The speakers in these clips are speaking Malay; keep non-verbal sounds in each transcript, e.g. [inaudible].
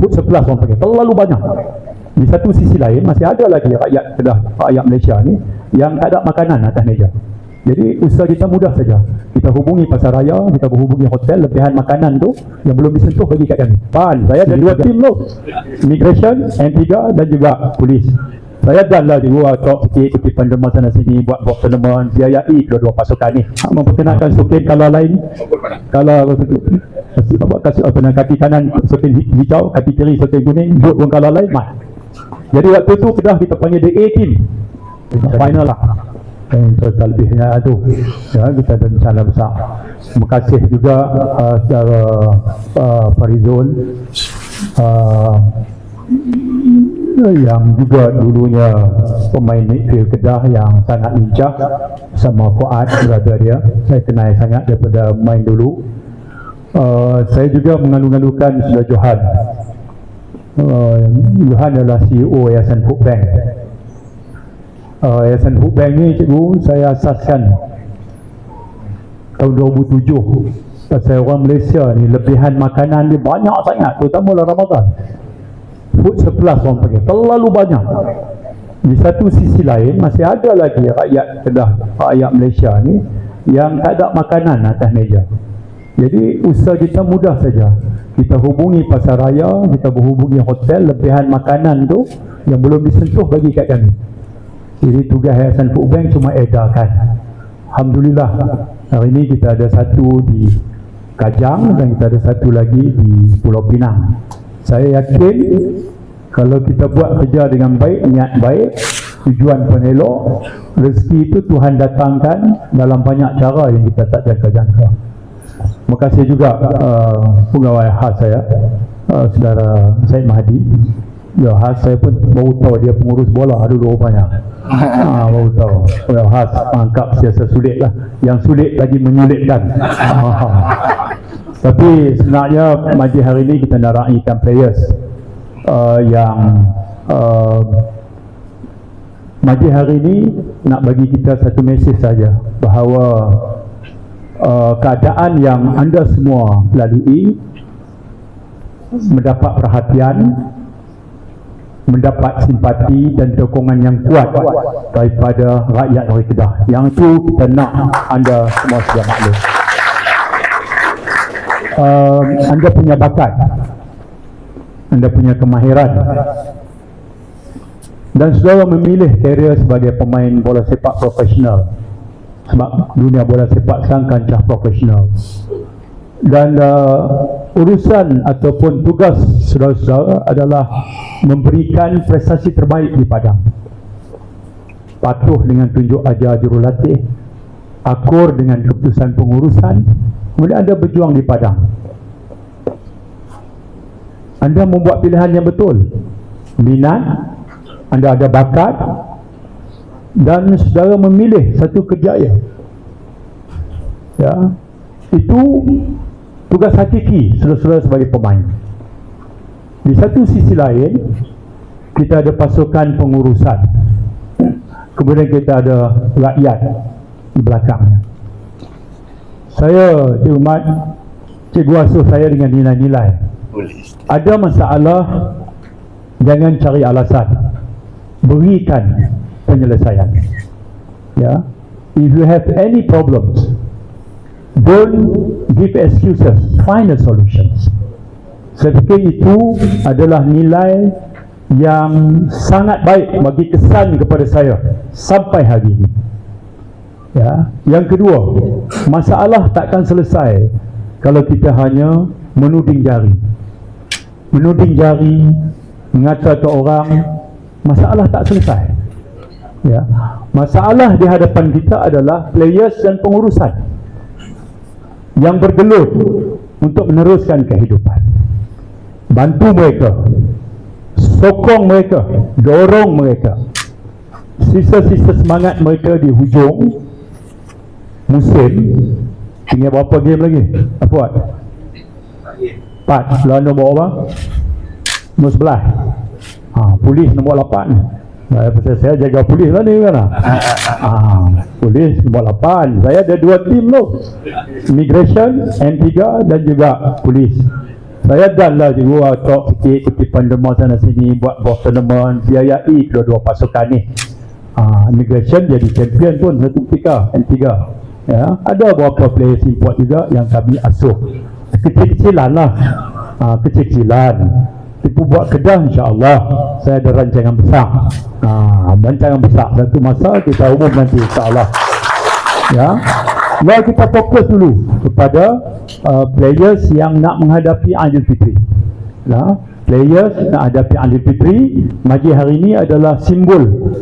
food surplus orang panggil. Terlalu banyak. Di satu sisi lain masih ada lagi rakyat Kedah rakyat Malaysia ni yang tak ada makanan atas meja. Jadi usaha kita mudah saja. Kita hubungi pasar raya kita hubungi hotel lebihan makanan tu yang belum disentuh bagi kat kami. Pan saya ada dua tim tu. Immigration N3 dan juga polis. Saya dan lah dua talk sikit kutipan derma sana sini buat buat tournament biayai kedua-dua pasukan ni. Memperkenalkan sukin kalau lain kalau kasih apa nama kaki kanan sukin hi- hijau kaki kiri sukin kuning duduk pun kalau lain mah. Jadi waktu tu Kedah kita panggil the A team final lah. Dan serta lebihnya tu ya kita ada rencana besar. Terima kasih juga uh, secara uh, Farizul. Uh, yang juga dulunya pemain midfield Kedah yang sangat lincah sama Fuad brother dia. Saya kenal sangat daripada main dulu uh, saya juga mengalu-alukan sudah Johan. Uh, Johan adalah CEO Yayasan Food Bank. Uh, Yayasan Food Bank ni cikgu saya asaskan tahun 2007 pasal orang Malaysia ni lebihan makanan dia banyak sangat terutama dalam Ramadan. Food surplus orang panggil terlalu banyak. Di satu sisi lain masih ada lagi rakyat Kedah rakyat Malaysia ni yang tak ada makanan atas meja jadi usaha kita mudah saja. Kita hubungi pasar raya kita berhubungi hotel lebihan makanan tu yang belum disentuh bagi kat kami. Jadi tugas Yayasan Food Bank cuma edarkan. Alhamdulillah hari ini kita ada satu di Kajang dan kita ada satu lagi di Pulau Pinang. Saya yakin kalau kita buat kerja dengan baik, niat baik, tujuan pun elok, rezeki itu Tuhan datangkan dalam banyak cara yang kita tak jangka-jangka. Terima kasih juga uh, pegawai khas saya, uh, saudara Syed Mahdi. Ya, khas saya pun baru tahu dia pengurus bola dulu rupanya. [laughs] Ah, baru tahu. Pegawai khas angkap siasa sulit lah. Yang sulit lagi menyulitkan. [laughs] Tapi sebenarnya majlis hari ini kita nak raikan players uh, yang uh, majlis hari ini nak bagi kita satu mesej saja bahawa uh, keadaan yang anda semua lalui mendapat perhatian mendapat simpati dan dukungan yang kuat daripada rakyat dari Kedah. Yang itu kita nak anda semua sudah maklum uh, anda punya bakat anda punya kemahiran dan saudara memilih karier sebagai pemain bola sepak profesional sebab dunia bola sepak sang kancah profesional. Dan uh, urusan ataupun tugas saudara-saudara adalah memberikan prestasi terbaik di padang. Patuh dengan tunjuk ajar jurulatih akur dengan keputusan pengurusan kemudian anda berjuang di padang. Anda membuat pilihan yang betul. Minat anda ada bakat dan saudara memilih satu kerjaya ya. Itu tugas hakiki saudara-saudara sebagai pemain. Di satu sisi lain kita ada pasukan pengurusan. Kemudian kita ada rakyat di belakangnya. Saya Cik Umat Cikgu asuh saya dengan nilai-nilai. Ada masalah jangan cari alasan. Berikan penyelesaian. Ya? If you have any problems don't give excuses. Find a solutions saya fikir itu adalah nilai yang sangat baik bagi kesan kepada saya sampai hari ini. Ya? Yang kedua masalah takkan selesai kalau kita hanya menuding jari. Menuding jari mengata ke orang masalah tak selesai ya. Masalah di hadapan kita adalah players dan pengurusan yang bergelut untuk meneruskan kehidupan. Bantu mereka sokong mereka dorong mereka. Sisa-sisa semangat mereka di hujung musim. Tinggal berapa game lagi? Apa buat? 4 lawan nombor apa? Nombor sebelah ha, polis nombor 8 Nah, pasal saya jaga polis lah ni kan? Ah. Ah, [laughs] polis nombor 8 saya ada dua tim tu. Immigration N3 dan juga polis. Saya dan lah juga talk sikit kutipan derma sana sini buat bawah tournament biayai kedua-dua pasukan ni. Uh, immigration jadi champion pun satu ketika N3 ya ada beberapa player import juga yang kami asuh. Kecil-kecilan lah. Uh, kecil-kecilan Tipu buat kedah insyaAllah. Saya ada rancangan besar. Ha, Rancangan besar. Satu masa kita umum nanti insyaAllah. Ya. Lalu kita fokus dulu Kepada uh, Players yang nak menghadapi Aidil Fitri. Ya, Players nak hadapi Aidil Fitri Majlis hari ini adalah simbol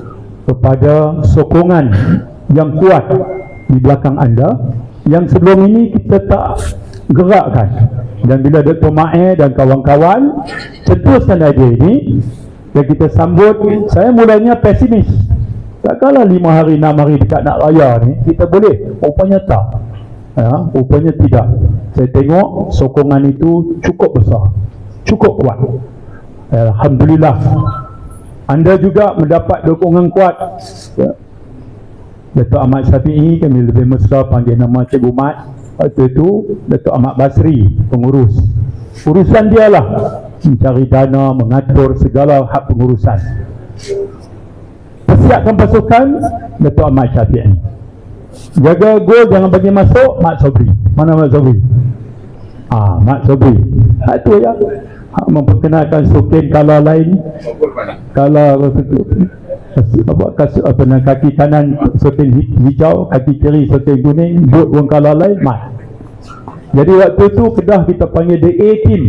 Kepada sokongan Yang kuat Di belakang anda. Yang sebelum ini kita tak gerakkan dan bila Dr. Ma'e dan kawan-kawan cetuskan idea ini. Dan kita sambut saya mulanya pesimis. Tak kalah lima hari enam hari dekat nak raya ni kita boleh. Rupanya tak. Ya, rupanya tidak. Saya tengok sokongan itu cukup besar. Cukup kuat. Alhamdulillah. Anda juga mendapat dukungan kuat. Ya. Datuk Ahmad Syafi'i kami lebih mesra panggil nama Cikgu Mat Waktu itu Datuk Ahmad Basri pengurus. Urusan dia lah mencari dana mengatur segala hak pengurusan. Persiapkan pasukan Datuk Ahmad Syafi'i. Jaga gol jangan bagi masuk Mat Sobri. Mana Mat Sobri? Ah Mat Sobri. Ha, itu ya. Memperkenalkan sukin kala lain. Kala apa kasut apa nak kaki kanan shooting hijau kaki kiri shooting kuning duduk orang kalah lain mat jadi waktu tu kedah kita panggil the A team.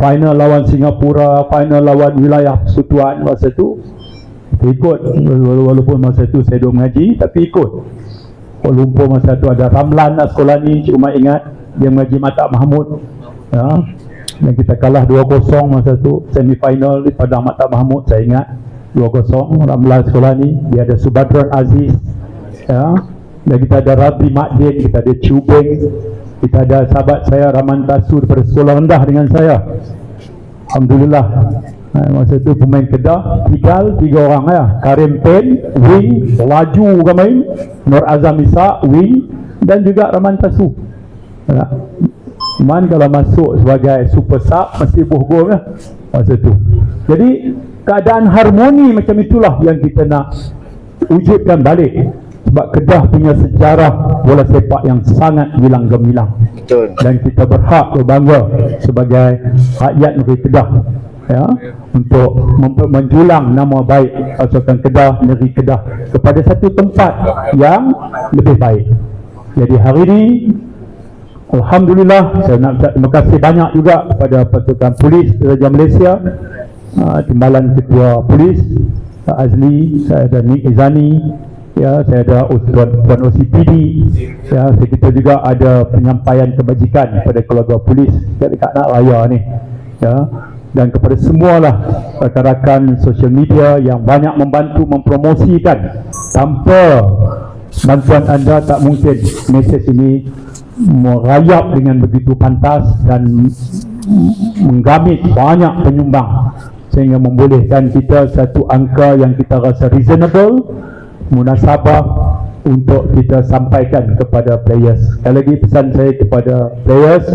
Final lawan Singapura final lawan wilayah persekutuan masa tu. Kita ikut. Walaupun masa tu saya duduk mengaji tapi ikut. Kuala Lumpur masa tu ada Ramlan lah sekolah ni cuma ingat dia mengaji Mata Mahmud. Ya. dan kita kalah 2-0 masa tu semifinal di Padang Mata Mahmud saya ingat 2-0 Ramlan sekolah ni dia ada Subadron Aziz ya. dan kita ada Rabi Makdin kita ada Cubeng kita ada sahabat saya Raman Tasu daripada sekolah rendah dengan saya Alhamdulillah ha, masa tu pemain kedah tinggal tiga orang ya. Karim Pen wing laju kan main Nur Azam Isa wing dan juga Raman Tasu ya. Man kalau masuk sebagai super sub mesti buh gol ya. Masa tu. Jadi keadaan harmoni macam itulah yang kita nak wujudkan balik. Sebab Kedah punya sejarah bola sepak yang sangat hilang gemilang Betul. dan kita berhak berbangga sebagai rakyat negeri Kedah ya untuk menjulang nama baik pasukan Kedah negeri Kedah kepada satu tempat yang lebih baik. Jadi hari ini Alhamdulillah saya nak terima kasih banyak juga kepada pasukan polis Raja Malaysia uh, timbalan ketua polis uh, Azli saya ada Nik Izani ya saya ada tuan tuan OCPD ya kita juga ada penyampaian kebajikan kepada keluarga polis dekat nak raya ni ya. Dan kepada semualah rakan-rakan sosial media yang banyak membantu mempromosikan tanpa bantuan anda tak mungkin. Mesej ini merayap dengan begitu pantas dan menggamit banyak penyumbang sehingga membolehkan kita satu angka yang kita rasa reasonable munasabah untuk kita sampaikan kepada players. Sekali lagi pesan saya kepada players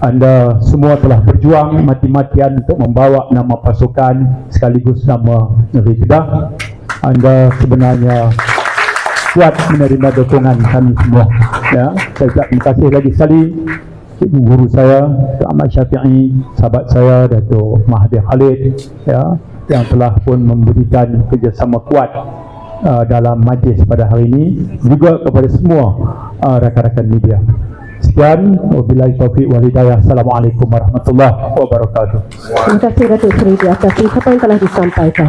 anda semua telah berjuang mati-matian untuk membawa nama pasukan sekaligus nama negeri Kedah anda sebenarnya kuat menerima dukungan kami semua. Ya saya terima kasih lagi sekali cikgu guru saya Ahmad Syafi'i sahabat saya Datuk Mahathir Khalid ya yang telah pun memberikan kerjasama kuat uh, dalam majlis pada hari ini juga kepada semua uh, rakan-rakan media. Sekian wabillahi taufiq wal hidayah. Assalamualaikum warahmatullahi wabarakatuh. Terima kasih Datuk Seri di atas apa yang telah disampaikan